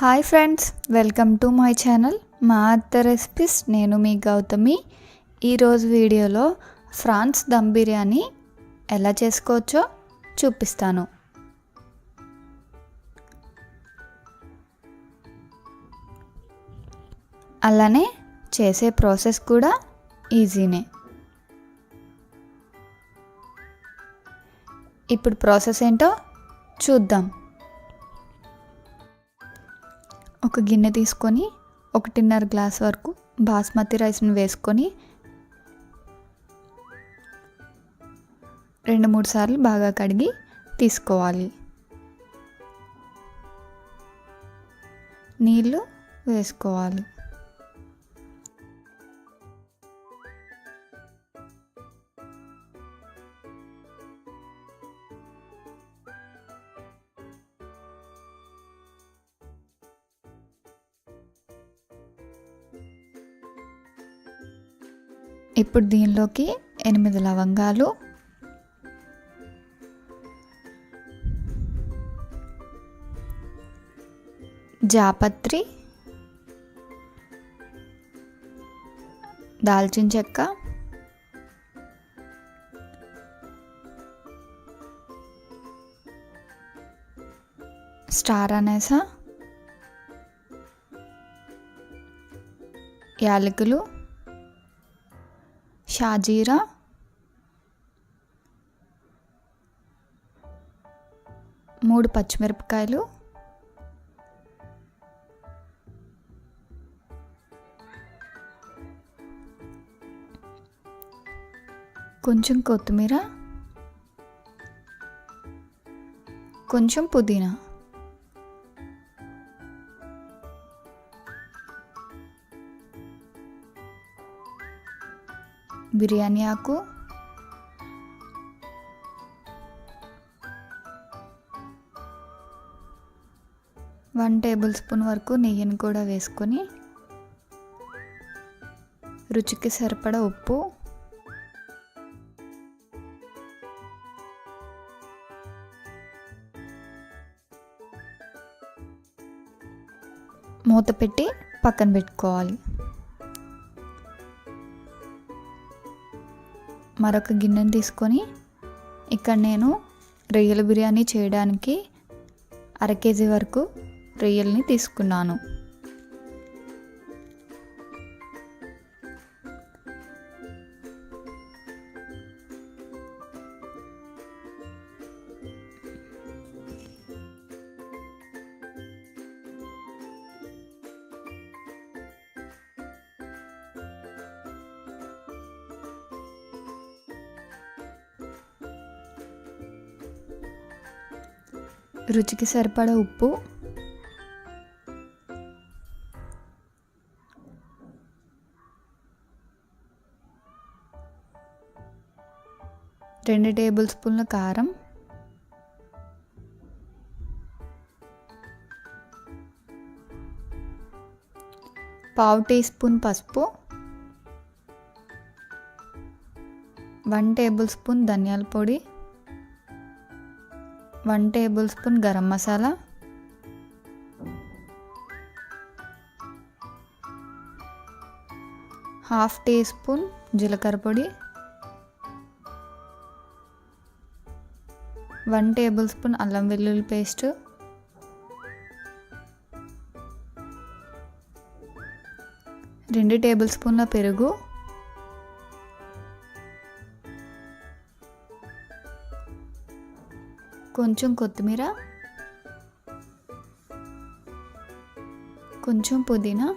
Hi friends welcome to my channel. మా అత్త recipes నేను మీ గౌతమి. ఈరోజు వీడియోలో ఫ్రాన్స్ దమ్ బిర్యానీ ఎలా చేసుకోవచ్చో చూపిస్తాను. అలానే చేసే ప్రాసెస్ కూడా ఈజీనే. ఇప్పుడు ప్రాసెస్ ఏంటో చూద్దాం. ఒక గిన్నె తీసుకొని ఒకటిన్నర గ్లాస్ వరకు బాస్మతి రైస్ని వేసుకొని రెండు మూడు సార్లు బాగా కడిగి తీసుకోవాలి. నీళ్ళు వేసుకోవాలి. ఇప్పుడు దీనిలోకి ఎనిమిది లవంగాలు. జాపత్రి. దాల్చిన చెక్క. Star anise. యాలకులు. షాజీరా. మూడు పచ్చిమిరపకాయలు. కొంచెం కొత్తిమీర. కొంచెం పుదీనా. బిర్యానీ ఆకు. వన్ టేబుల్ స్పూన్ వరకు నెయ్యిని కూడా వేసుకొని రుచికి సరిపడా ఉప్పు. మూత పెట్టి పక్కన పెట్టుకోవాలి. మరొక గిన్నెను తీసుకొని ఇక్కడ నేను రొయ్యల బిర్యానీ చేయడానికి అర కేజీ వరకు రొయ్యల్ని తీసుకున్నాను. రుచికి సరిపడ ఉప్పు. రెండు టేబుల్ స్పూన్ల కారం. పావు టీ స్పూన్ పసుపు. వన్ టేబుల్ స్పూన్ ధనియాల పొడి. One tablespoon garam masala. Half teaspoon జీలకర్ర పొడి. వన్ టేబుల్ స్పూన్ అల్లం వెల్లుల్లి పేస్ట్. రెండు టేబుల్ స్పూన్ల పెరుగు. కొంచెం కొత్తిమీర కొంచెం పుదీనా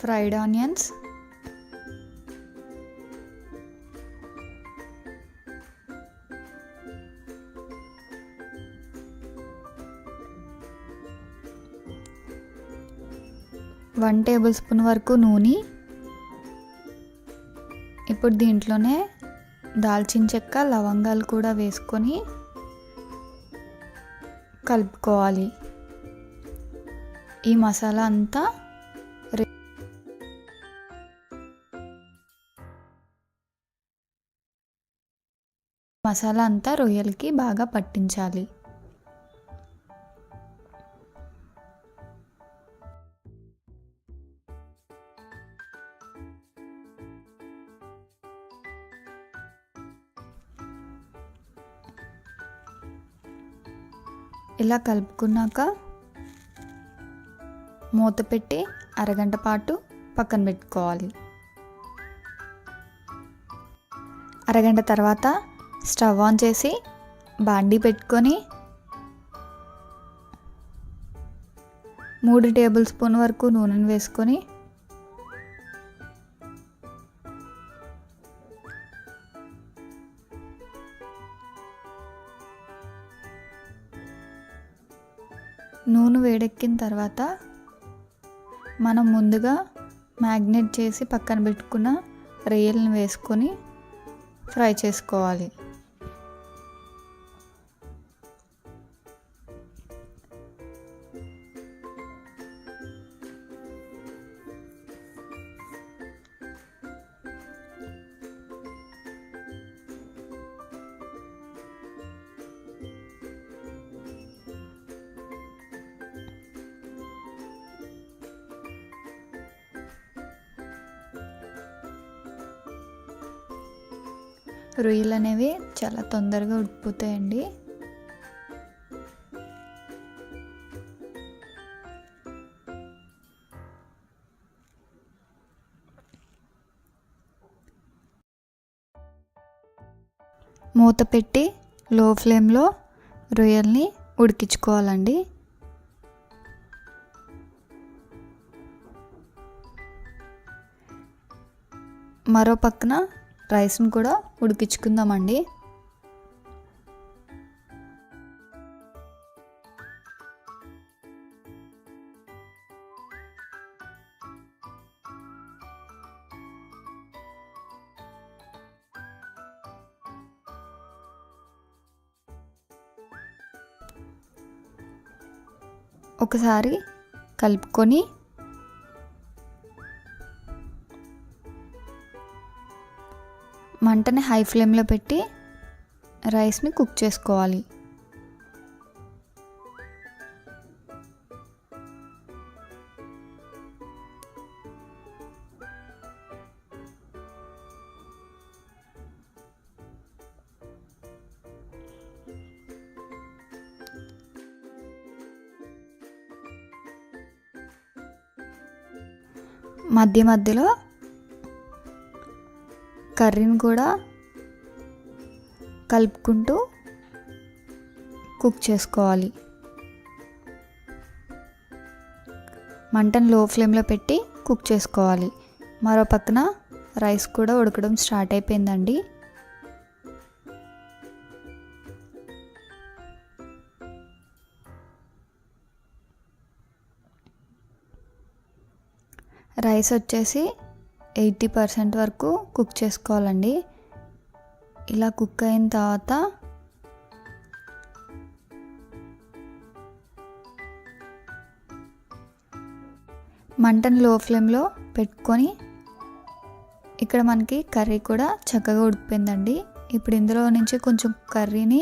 fried onions one tablespoon వరకు నూనె ఇప్పుడు దీంట్లోనే దాల్చిన చెక్క లవంగాలు కూడా వేసుకొని కలుపుకోవాలి. ఈ మసాలా అంతా మసాలా అంతా రొయ్యలకి బాగా పట్టించాలి. ఇలా కలుపుకున్నాక మూత పెట్టి అరగంట పాటు పక్కన పెట్టుకోవాలి. అరగంట తర్వాత స్టవ్ ఆన్ చేసి బాండీ పెట్టుకొని మూడు టేబుల్ స్పూన్ వరకు నూనెను వేసుకొని నూనె వేడెక్కిన తర్వాత మనం ముందుగా మ్యాగ్నేట్ చేసి పక్కన పెట్టుకున్న రొయ్యలను వేసుకొని ఫ్రై చేసుకోవాలి. రొయ్యలు అనేవి చాలా తొందరగా ఉడిపోతాయండి మూత పెట్టి లో ఫ్లేమ్లో రొయ్యల్ని ఉడికించుకోవాలండి. మరో పక్కన రైస్ను కూడా ఉడికించుకుందామండి. ఒకసారి కలుపుకొని వెంటనే హై ఫ్లేమ్లో పెట్టి రైస్ని కుక్ చేసుకోవాలి. మధ్య మధ్యలో కర్రీని కూడా కలుపుకుంటూ కుక్ చేసుకోవాలి. మంటను లో ఫ్లేమ్లో పెట్టి కుక్ చేసుకోవాలి. మరో పక్కన రైస్ కూడా ఉడకడం స్టార్ట్ అయిపోయిందండి. రైస్ వచ్చేసి ఎయిటీ పర్సెంట్ వరకు కుక్ చేసుకోవాలండి. ఇలా కుక్ అయిన తర్వాత మంటను లో ఫ్లేమ్లో పెట్టుకొని ఇక్కడ మనకి కర్రీ కూడా చక్కగా ఉడిపోయిందండి ఇప్పుడు ఇందులో నుంచి కొంచెం కర్రీని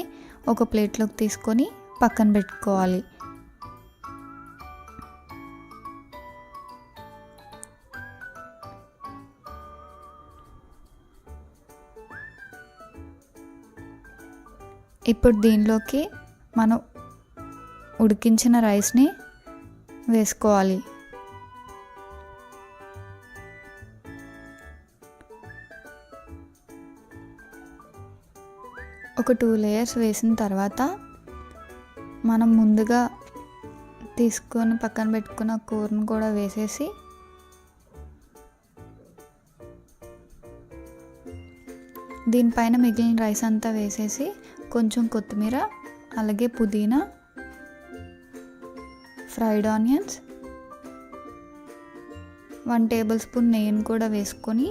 ఒక ప్లేట్లోకి తీసుకొని పక్కన పెట్టుకోవాలి. ఇప్పుడు దీనిలోకి మనం ఉడికించిన రైస్ని వేసుకోవాలి. ఒక టూ లేయర్స్ వేసిన తర్వాత మనం ముందుగా తీసుకొని పక్కన పెట్టుకున్న కూరను కూడా వేసేసి దీనిపైన మిగిలిన రైస్ అంతా వేసేసి కొంచెం కొత్తిమీర అలాగే పుదీనా fried onions one tablespoon నెయ్యిని కూడా వేసుకొని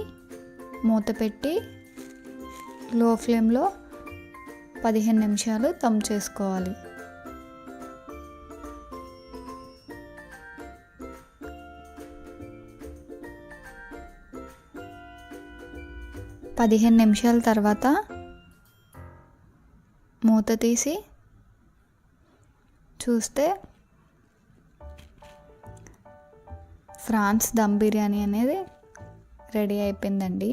మూత పెట్టి లో ఫ్లేమ్లో పదిహేను నిమిషాలు తమ్ చేసుకోవాలి. పదిహేను నిమిషాల తర్వాత మూత తీసి చూస్తే ఫ్రాన్స్ దమ్ బిర్యానీ అనేది రెడీ అయిపోయిందండి.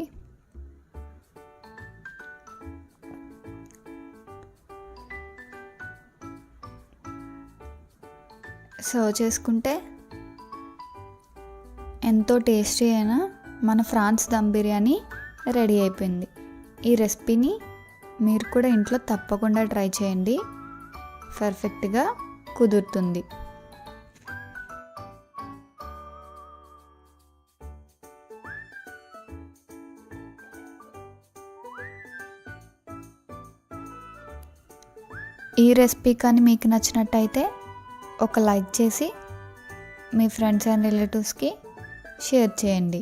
సర్వ్ చేసుకుంటే ఎంతో టేస్టీ అయినా మన ఫ్రాన్స్ దమ్ బిర్యానీ రెడీ అయిపోయింది. ఈ రెసిపీని మీరు కూడా ఇంట్లో తప్పకుండా ట్రై చేయండి. పర్ఫెక్ట్గా కుదురుతుంది. ఈ రెసిపీ కానీ మీకు నచ్చినట్టయితే ఒక లైక్ చేసి మీ ఫ్రెండ్స్ అండ్ రిలేటివ్స్కి షేర్ చేయండి.